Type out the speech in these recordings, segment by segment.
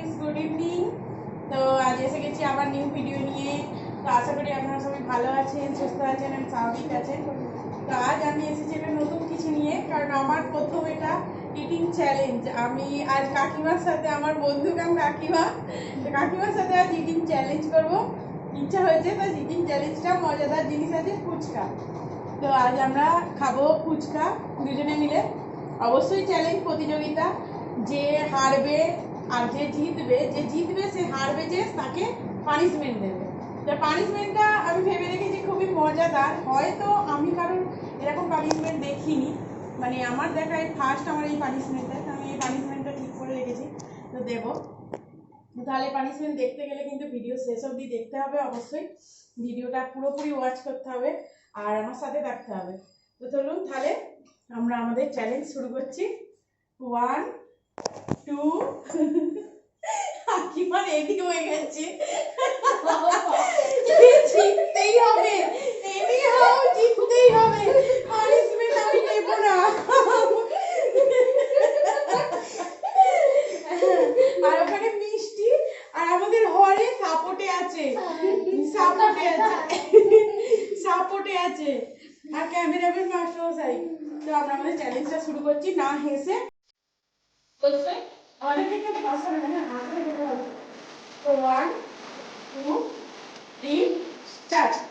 Friends good evening তো আজ এসে গেছি আবার নিউ ভিডিও নিয়ে। তো আশা করি আপনারা সবাই ভালো আছেন, সুস্থ আছেন এবং স্বাভাবিক আছেন। তো আজ আমি এসেছি একটা নতুন কিছু নিয়ে, কারণ আমার প্রথম এটা ইটিং চ্যালেঞ্জ আমি আজ কাকিমার সাথে, আমার বন্ধু কাম কাকিমা। তো কাকিমার সাথে আজ ইটিং চ্যালেঞ্জ করব। ইচ্ছা হয়েছে তো ইটিং চ্যালেঞ্জটা মজাদার জিনিস আছে ফুচকা। তো আজ আমরা খাব ফুচকা দুজনে মিলে। অবশ্যই চ্যালেঞ্জ প্রতিযোগিতা। যে হারবে আর যে জিতবে যে জিতবে সে হারবে যে তাকে পানিশমেন্ট দেবে। তো পানিশমেন্টটা আমি ভেবে রেখেছি খুবই মজাদার। হয়তো আমি কারোর এরকম পানিশমেন্ট দেখিনি। মানে আমার দেখায় ফার্স্ট আমার এই পানিশমেন্টটা আমি এই পানিশমেন্টটা ঠিক করে রেখেছি। তো দেবো। তাহলে পানিশমেন্ট দেখতে গেলে কিন্তু ভিডিও শেষ অবধি দেখতে হবে অবশ্যই। ভিডিওটা পুরোপুরি ওয়াচ করতে হবে আর আমার সাথে থাকতে হবে। তো চলুন, তাহলে আমরা আমাদের চ্যালেঞ্জ শুরু করছি। ওয়ান টু রেডি হয়ে গেছে। জিততেই হবে। হও, জিততেই হবে। পানিশমেন্ট আমি নেব না। আর ওখানে মিষ্টি, আর আমাদের হরে সাপোর্টে আছে। সাপোর্টে আছে। সাপোর্টে আছে। আর ক্যামেরাম্যান মাস্টার মশাই তো আমরা আমাদের চ্যালেঞ্জটা শুরু করছি। না হেসে। ऑलरेडी के पास में मैंने हाथ में लेकर तो one two three start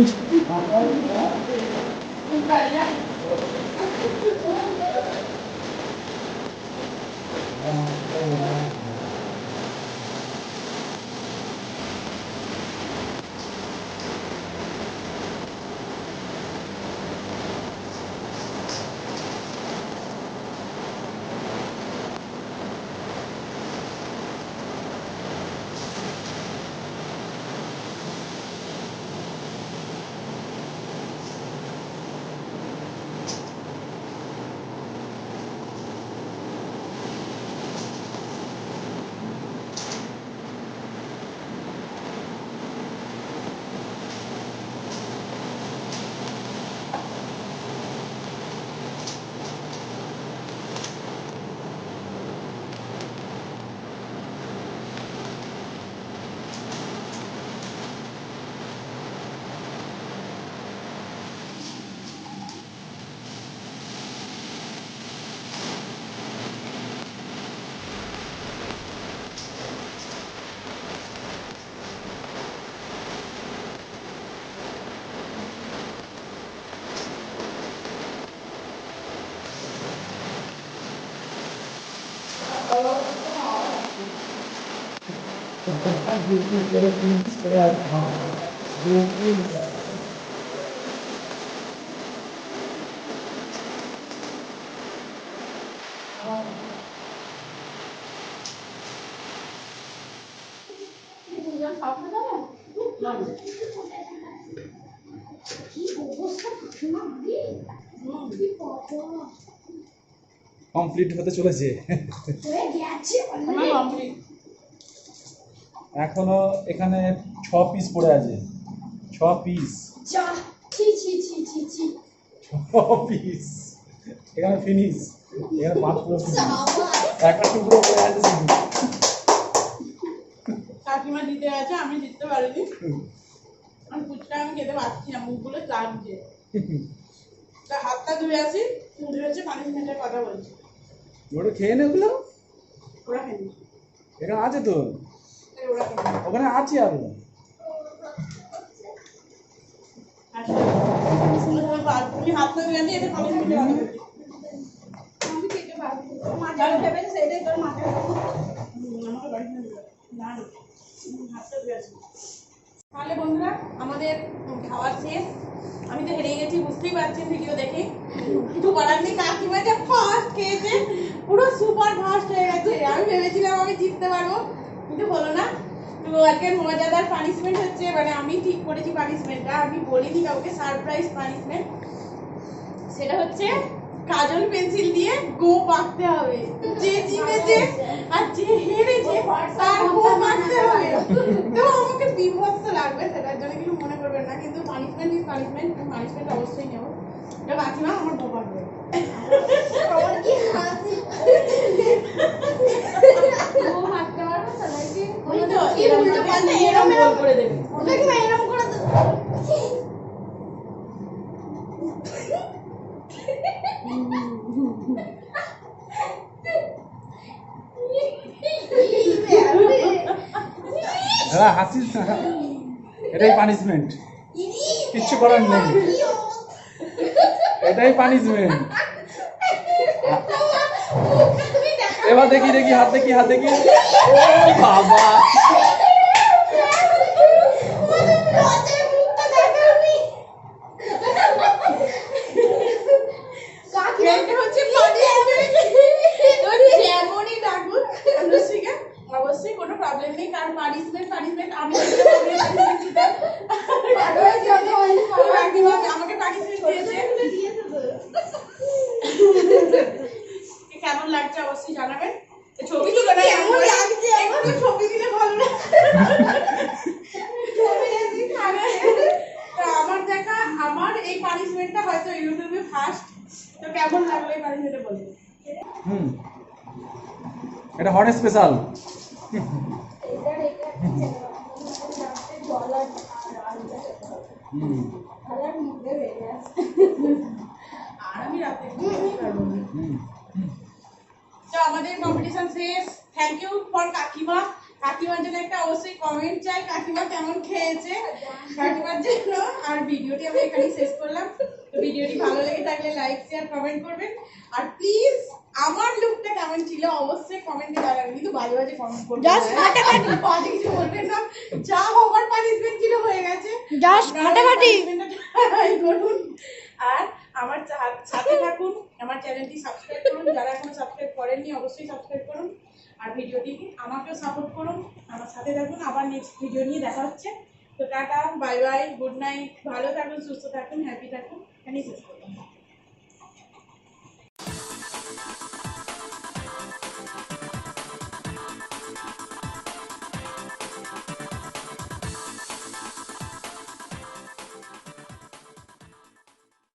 রেখে হবে তো one two three start complete হতে চলেছে। এখনও এখানে ছ পিস পড়ে আছে। ছ পিস ছ পিস এখানে ফিনিশ এখানে পাঁচ পুরো একটা টুকরো পড়ে আছে কাকিমা দিতে গেছে আমি জিততে পারিনি। আমি ফুচকা আমি খেতে পারছি না মুখগুলো তা হাতটা ধুয়ে আসি ধুয়ে হচ্ছে পানিশমেন্টের কথা বলছি। ওটা খেয়ে নে ওগুলো। ওরা খেলি এখানে আছে তো। ওখানে আছে আমি তাহলে বন্ধুরা আমাদের খাওয়ার শেষ। বুঝতেই পারছি ভিডিও দেখে। কিছু করার নেই কাকিমা যে ফার্স্ট খেয়েছে, পুরো সুপার ফার্স্ট হয়ে গেছে। আমি ভেবেছিলাম আমি জিততে পারব, কিন্তু হলো না। তো আজকের মজাদার পানিশমেন্ট হচ্ছে মানে আমি ঠিক করেছি পানিশমেন্টটা আমি বলিনি কাউকে সারপ্রাইজ পানিশমেন্ট সেটা হচ্ছে কাজল পেন্সিল দিয়ে গো আঁকতে হবে। যে জিতেছে আর যে হেরেছে তার গো আঁকতে হবে। তো আমাকে বিভৎস লাগবে সেটার জন্য কিছু মনে করবেন না কিন্তু পানিশমেন্ট ইজ পানিশমেন্ট পানিশমেন্ট অবশ্যই নেব। তো কাকিমা আমার গো আঁকবে। এরকম করে দেবে। এরকম করে দাও দাদা, হাসিস না। এটাই পানিশমেন্ট কিচ্ছু করার নেই। এটাই পানিশমেন্ট এবার দেখি দেখি, হাত দেখি হাত দেখি। ও বাবা এটা হচ্ছে punishment। তো যেমনই ডাকুন অনুষ্ঠিকা অবশ্যই কোনো প্রবলেম নেই কারণ পানিশমেন্ট পানিশমেন্ট আমি যেটা বলি, punishment দিতে। কাকিমা আমাকে পানিশমেন্ট দিয়েছে কেমন লাগছে অবশ্যই জানাবেন। ছবি তুলে না কেমন লাগছে? আমার? একটু ছবি দিলে ভালো না আমার দেখা আমার এই পানিশমেন্টটা হয়তো ইউটিউবে ফার্স্ট তো কেমন লাগল এই পানিশমেন্টটা বলে। হুম। এটা হট স্পেশাল হুম। আর আমি রাতে তো আমাদের কম্পিটিশন শেষ। থ্যাংক ইউ ফর কাকিমা। কাকিমার জন্য একটা অবশ্যই কমেন্ট চাই। কাকিমা কেমন খেয়েছে? কাকিমার জন্য। আর ভিডিওটি আমি এখানেই শেষ করলাম। ভিডিওটি ভালো লেগে থাকলে লাইক শেয়ার কমেন্ট করবেন। আর প্লিজ আমার লুকটা কেমন ছিল অবশ্যই কমেন্টে জানাবেন। কিন্তু বাজে বাজে কমেন্ট করবেন Just ফাটাফাটি। বাজে কিছু বলবেন না। যা হবার পানিশমেন্ট ছিল হয়ে গেছে। আপনারা ফাটাফাটি। করুন আর আমার সাথে থাকুন, আমার চ্যানেলটি সাবস্ক্রাইব করুন, যারা এখনও সাবস্ক্রাইব করেননি, অবশ্যই সাবস্ক্রাইব করুন। আর ভিডিওটি আমাকেও সাপোর্ট করুন, আমার সাথে থাকুন, আবার নেক্সট ভিডিও নিয়ে দেখা হচ্ছে। তো tata bye bye good night ভালো থাকুন, সুস্থ থাকুন হ্যাপি থাকুন থ্যাংক করুন